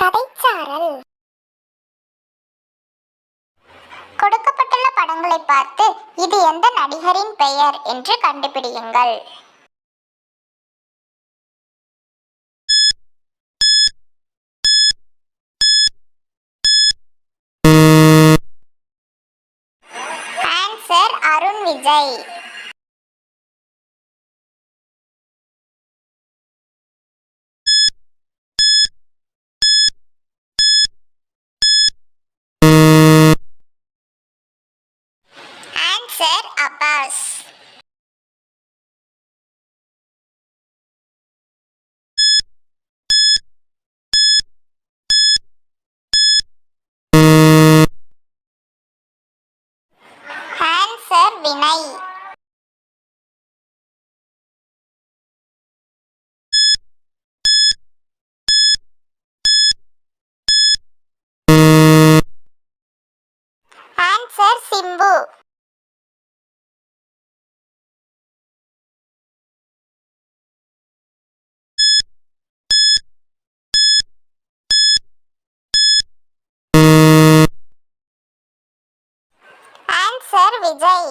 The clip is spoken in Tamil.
கதைச்சாரல். கொடுக்கப்பட்டுள்ள படங்களை பார்த்து இது எந்த நடிகரின் பெயர் என்று கண்டுபிடியுங்கள். Answer Arun Vijay. Abbas answer Vinay answer Vijay